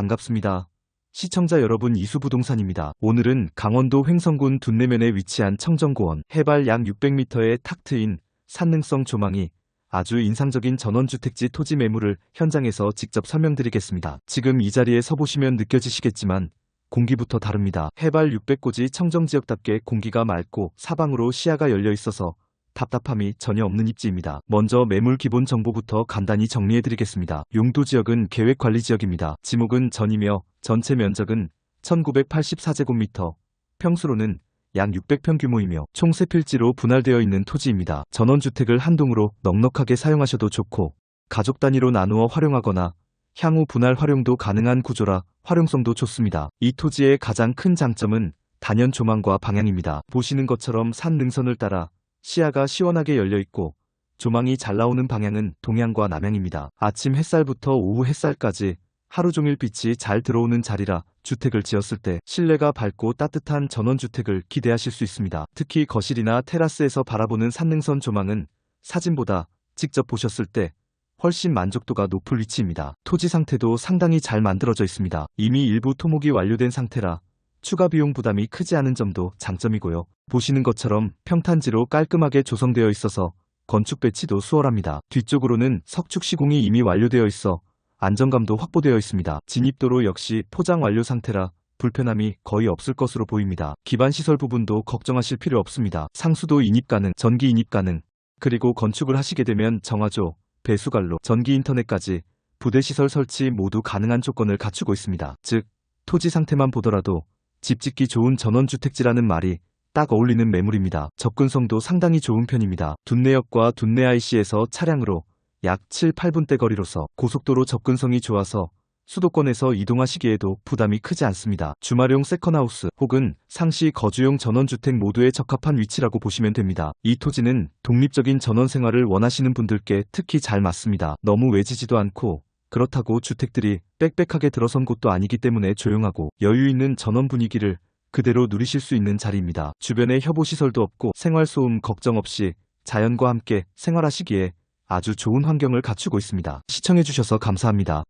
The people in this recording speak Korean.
반갑습니다. 시청자 여러분 이수부동산입니다. 오늘은 강원도 횡성군 둔내면에 위치한 청정고원 해발 약 600m의 탁 트인 산능성 조망이 아주 인상적인 전원주택지 토지 매물을 현장에서 직접 설명드리겠습니다. 지금 이 자리에 서보시면 느껴지시겠지만 공기부터 다릅니다. 해발 600고지 청정지역답게 공기가 맑고 사방으로 시야가 열려 있어서 답답함이 전혀 없는 입지입니다. 먼저 매물 기본 정보부터 간단히 정리해드리겠습니다. 용도 지역은 계획관리지역입니다. 지목은 전이며 전체 면적은 1984제곱미터, 평수로는 약 600평 규모이며 총 3필지로 분할되어 있는 토지입니다. 전원주택을 한 동으로 넉넉하게 사용하셔도 좋고 가족 단위로 나누어 활용하거나 향후 분할 활용도 가능한 구조라 활용성도 좋습니다. 이 토지의 가장 큰 장점은 단연 조망과 방향입니다. 보시는 것처럼 산 능선을 따라 시야가 시원하게 열려 있고 조망이 잘 나오는 방향은 동향과 남향입니다. 아침 햇살부터 오후 햇살까지 하루 종일 빛이 잘 들어오는 자리라 주택을 지었을 때 실내가 밝고 따뜻한 전원주택을 기대하실 수 있습니다. 특히 거실이나 테라스에서 바라보는 산능선 조망은 사진보다 직접 보셨을 때 훨씬 만족도가 높을 위치입니다. 토지 상태도 상당히 잘 만들어져 있습니다. 이미 일부 토목이 완료된 상태라 추가 비용 부담이 크지 않은 점도 장점이고요. 보시는 것처럼 평탄지로 깔끔하게 조성되어 있어서 건축 배치도 수월합니다. 뒤쪽으로는 석축 시공이 이미 완료되어 있어 안정감도 확보되어 있습니다. 진입도로 역시 포장 완료 상태라 불편함이 거의 없을 것으로 보입니다. 기반 시설 부분도 걱정하실 필요 없습니다. 상수도 인입 가능, 전기 인입 가능, 그리고 건축을 하시게 되면 정화조, 배수관로, 전기 인터넷까지 부대 시설 설치 모두 가능한 조건을 갖추고 있습니다. 즉, 토지 상태만 보더라도 집 짓기 좋은 전원주택지라는 말이 딱 어울리는 매물입니다. 접근성도 상당히 좋은 편입니다. 둔내역과 둔내 IC에서 차량으로 약 7, 8분대 거리로서 고속도로 접근성이 좋아서 수도권에서 이동하시기에도 부담이 크지 않습니다. 주말용 세컨하우스 혹은 상시 거주용 전원주택 모두에 적합한 위치라고 보시면 됩니다. 이 토지는 독립적인 전원 생활을 원하시는 분들께 특히 잘 맞습니다. 너무 외지지도 않고 그렇다고 주택들이 빽빽하게 들어선 곳도 아니기 때문에 조용하고 여유 있는 전원 분위기를 그대로 누리실 수 있는 자리입니다. 주변에 협오시설도 없고 생활소음 걱정 없이 자연과 함께 생활하시기에 아주 좋은 환경을 갖추고 있습니다. 시청해주셔서 감사합니다.